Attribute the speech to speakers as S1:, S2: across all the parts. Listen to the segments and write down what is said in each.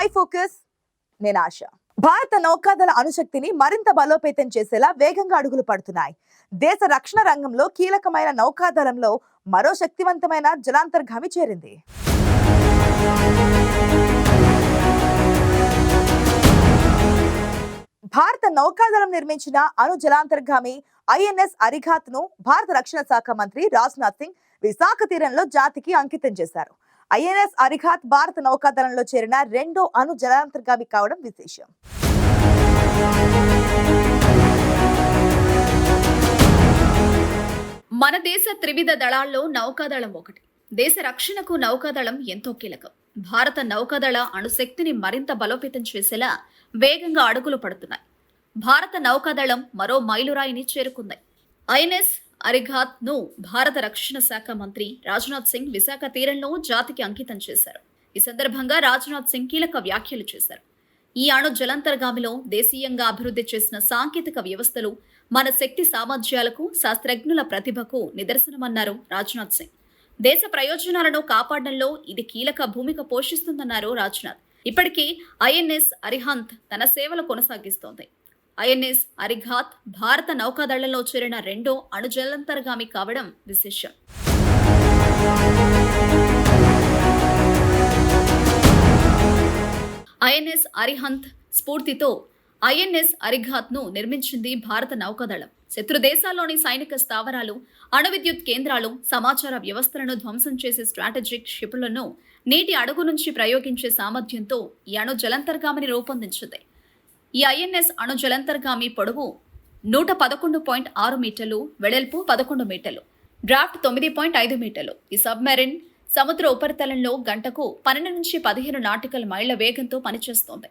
S1: I నేను ఆశ. భారత నౌకాదళ అణుశక్తిని మరింత బలోపేతం చేసేలా వేగంగా అడుగులు పడుతున్నాయి. దేశ రక్షణ రంగంలో కీలకమైన నౌకాదళంలో మరో శక్తివంతమైన జలాంతర్గామి చేరింది. భారత నౌకాదళం నిర్మించిన అణు జలాంతర్గామి ఐఎన్ఎస్ అరిఘాత్ను భారత రక్షణ శాఖ మంత్రి రాజ్నాథ్ సింగ్ విశాఖ తీరంలో జాతికి అంకితం చేశారు. ఐఎన్ఎస్ అరిఘాత్ భారత నౌకాదళంలో చేరిన రెండో అణు జలాంతర్గామి కావడం విశేషం.
S2: మన దేశ త్రివిధ దళాల్లో నౌకాదళం ఒకటి. దేశ రక్షణకు నౌకాదళం ఎంతో కీలకం. భారత నౌకాదళ అణుశక్తిని మరింత బలోపేతం చేసేలా వేగంగా అడుగులు పడుతున్నాయి. భారత నౌకాదళం మరో మైలురాయిని చేరుకుంది. ఐఎన్ఎస్ అరిఘాత్ను భారత రక్షణ శాఖ మంత్రి రాజ్నాథ్ సింగ్ విశాఖ తీరంలో జాతికి అంకితం చేశారు. ఈ సందర్భంగా రాజ్నాథ్ సింగ్ కీలక వ్యాఖ్యలు చేశారు. ఈ అణు జలంతర్గామిలో దేశీయంగా అభివృద్ధి చేసిన సాంకేతిక వ్యవస్థలు మన శక్తి సామర్థ్యాలకు శాస్త్రజ్ఞుల ప్రతిభకు నిదర్శనమన్నారు రాజ్నాథ్ సింగ్. దేశ ప్రయోజనాలను కాపాడడంలో ఇది కీలక భూమిక పోషిస్తుందన్నారు రాజ్నాథ్. ఇప్పటికీ ఐఎన్ఎస్ అరిహంత్ తన సేవలు కొనసాగిస్తోంది. ఐఎన్ఎస్ అరిఘాత్ భారత నౌకాదళంలో చేరిన రెండో అణుజలంతర్గామి కావడం విశేషం. ఐఎన్ఎస్ అరిహంత్ స్ఫూర్తితో ఐఎన్ఎస్ అరిఘాత్ను నిర్మించింది భారత నౌకాదళం. శత్రు దేశాల్లోని సైనిక స్థావరాలు అణు విద్యుత్ కేంద్రాలు సమాచార వ్యవస్థలను ధ్వంసం చేసే స్ట్రాటజిక్ షిప్లను నీటి అడుగు నుంచి ప్రయోగించే సామర్థ్యంతో ఈ అణు జలంతర్గామిని రూపొందించింది. ఈ ఐఎన్ఎస్ అణు జలంతర్గామి పొడవు నూట పదకొండు పాయింట్ ఆరు మీటర్లు వెడల్పు పదకొండు మీటర్లు డ్రాఫ్ట్ తొమ్మిది పాయింట్ ఐదు మీటర్లు. ఈ సబ్మెరిన్ సముద్ర ఉపరితలంలో గంటకు పన్నెండు నుంచి పదిహేను నాటికల్ మైళ్ళ వేగంతో పనిచేస్తోంది.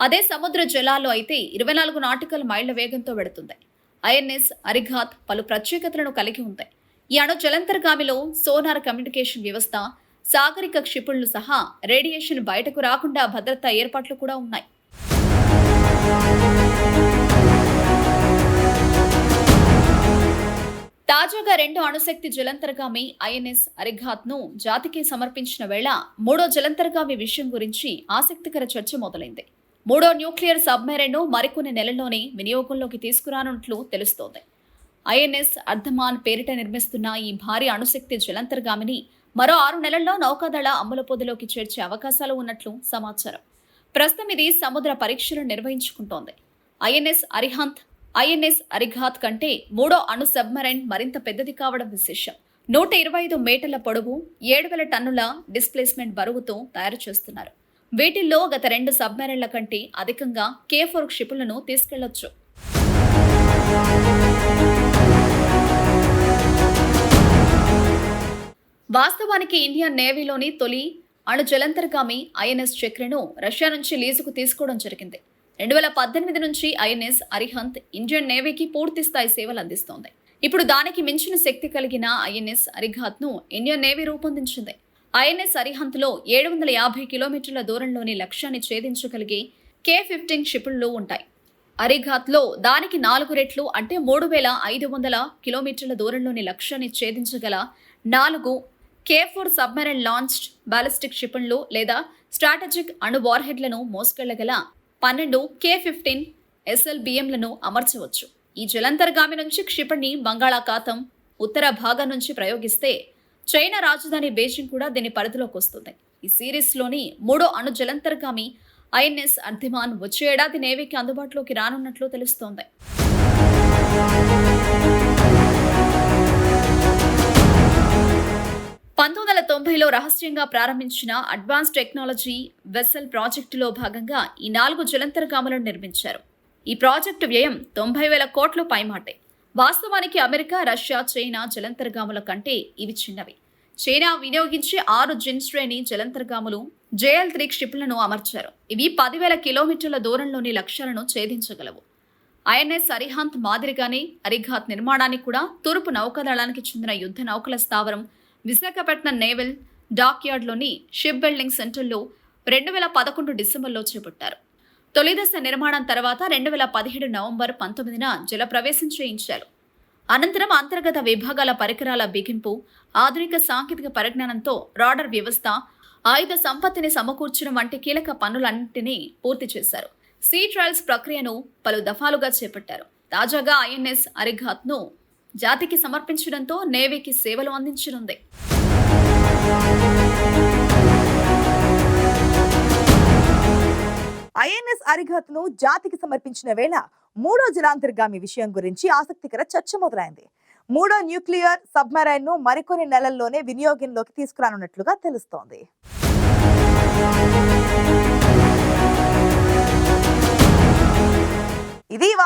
S2: అదే సముద్ర జలాల్లో అయితే ఇరవై నాలుగు నాటికల్ మైళ్ళ వేగంతో వెడుతుంది. ఐఎన్ఎస్ అరిఘాత్ పలు ప్రత్యేకతలను కలిగి ఉంది. ఈ అణు జలంతర్గామిలో సోనార్ కమ్యూనికేషన్ వ్యవస్థ సాగరిక క్షిపుళ్ళు సహా రేడియేషన్ బయటకు రాకుండా భద్రతా ఏర్పాట్లు కూడా ఉన్నాయి. తాజాగా రెండు అణుశక్తి జలంతర్గామి ఐఎన్ఎస్ అరిఘాత్ను జాతికి సమర్పించిన వేళ మూడో జలంతర్గామి విషయం గురించి ఆసక్తికర చర్చ మొదలైంది. మూడో న్యూక్లియర్ సబ్మెరైన్ను మరికొన్ని నెలల్లోనే వినియోగంలోకి తీసుకురానున్నట్లు తెలుస్తోంది. ఐఎన్ఎస్ అర్ధమాన్ పేరిట నిర్మిస్తున్న ఈ భారీ అణుశక్తి జలంతర్గామిని మరో ఆరు నెలల్లో నౌకాదళ అమలు పొదిలోకి చేర్చే అవకాశాలు ఉన్నట్లు సమాచారం. ప్రస్తుతం ఇది సముద్ర పరీక్షలు నిర్వహించుకుంటోంది. ఐఎన్ఎస్ అరిహంత్ ఐఎన్ఎస్ అరిఘాత్ కంటే మూడో అణు సబ్మరైన్ మరింత పెద్దది కావడం విశేషం. నూట ఇరవై ఐదు మీటర్ల పొడవు ఏడు వేల టన్నుల డిస్ప్లేస్మెంట్ బరువుతో తయారు చేస్తున్నారు. వీటిల్లో గత రెండు సబ్మెరైన్ల కంటే అధికంగా కే ఫోర్ క్షిపులను తీసుకెళ్ళొచ్చు. వాస్తవానికి ఇండియన్ నేవీలోని తొలి అణు జలంతర్గామి ఐఎన్ఎస్ చక్రను రష్యా నుంచి లీజుకు తీసుకోవడం జరిగింది. రెండు వేల పద్దెనిమిది నుంచి ఐఎన్ఎస్ అరిహంత్ ఇండియన్ నేవీకి పూర్తి స్థాయి సేవలు అందిస్తోంది. ఇప్పుడు దానికి మించిన శక్తి కలిగిన ఐఎన్ఎస్ అరిఘాత్ను ఇండియన్ నేవీ రూపొందించింది. ఐఎన్ఎస్ అరిహంత్లో ఏడు వందల యాభై కిలోమీటర్ల దూరంలోని లక్ష్యాన్ని ఛేదించగలిగే కే ఫిఫ్టీన్ క్షిపుళ్ళు ఉంటాయి. అరిఘాత్లో దానికి నాలుగు రెట్లు అంటే మూడు వేల ఐదు వందల కిలోమీటర్ల దూరంలోని లక్ష్యాన్ని ఛేదించగల నాలుగు K four submarine launched ballistic క్షిపణులు లేదా స్ట్రాటజిక్ అణు వార్హెడ్లను మోసుకెళ్ళగల పన్నెండు కే ఫిఫ్టీన్ ఎస్ఎల్బిఎంలను అమర్చవచ్చు. ఈ జలంతర్గామి నుంచి క్షిపణి బంగాళాఖాతం ఉత్తర భాగం నుంచి ప్రయోగిస్తే చైనా రాజధాని బీజింగ్ కూడా దీని పరిధిలోకి వస్తుంది. ఈ సిరీస్లోని మూడో అణు జలంతర్గామి ఐఎన్ఎస్ అర్ధిమాన్ వచ్చే ఏడాది నేవీకి అందుబాటులోకి రానున్నట్లు తెలుస్తోంది. పంతొమ్మిది వందల తొంభైలో రహస్యంగా ప్రారంభించిన అడ్వాన్స్ టెక్నాలజీ వెస్సెల్ ప్రాజెక్టులో భాగంగా ఈ నాలుగు జలంతర్గాములను నిర్మించారు. ఈ ప్రాజెక్టు వ్యయం తొంభై వేల కోట్ల పైమాటే. వాస్తవానికి అమెరికా రష్యా చైనా జలంతర్గాముల కంటే ఇవి చిన్నవి. చైనా వినియోగించే ఆరు జిన్ శ్రేణి జలంతర్గాములు జేఎల్ త్రీ క్షిపులను అమర్చారు. ఇవి పదివేల కిలోమీటర్ల దూరంలోని లక్ష్యాలను ఛేదించగలవు. ఐఎన్ఎస్ అరిహంత్ మాదిరిగానే అరిఘాత్ నిర్మాణానికి కూడా తూర్పు నౌకాదళానికి చెందిన యుద్ధ నౌకల స్థావరం విశాఖపట్నం నేవల్ డాక్యార్డ్లోని షిప్ బిల్డింగ్ సెంటర్లో రెండు వేల పదకొండు డిసెంబర్లో చేపట్టారు. తొలిదశ నిర్మాణం తర్వాత రెండు వేల పదిహేడు నవంబర్ పంతొమ్మిదిన జలప్రవేశం చేయించారు. అనంతరం అంతర్గత విభాగాల పరికరాల బిగింపు ఆధునిక సాంకేతిక పరిజ్ఞానంతో రాడర్ వ్యవస్థ ఆయుధ సంపత్తిని సమకూర్చడం వంటి కీలక పనులన్నింటినీ పూర్తి చేశారు. సీ ట్రయల్స్ ప్రక్రియను పలు దఫాలుగా చేపట్టారు. తాజాగా ఐఎన్ఎస్ అరిఘాత్ను జాతికి సమర్పించడంతో నేవీకి సేవలు అందించనుంది.
S1: ఐఎన్ఎస్ అరిఘత్ను జాతికి సమర్పించిన వేళ మూడో జలాంతర్గామి విషయం గురించి ఆసక్తికర చర్చ మొదలైంది. మూడో న్యూక్లియర్ సబ్మెరైన్ను మరికొన్ని నెలల్లోనే వినియోగంలోకి తీసుకురానున్నట్లుగా తెలుస్తోంది.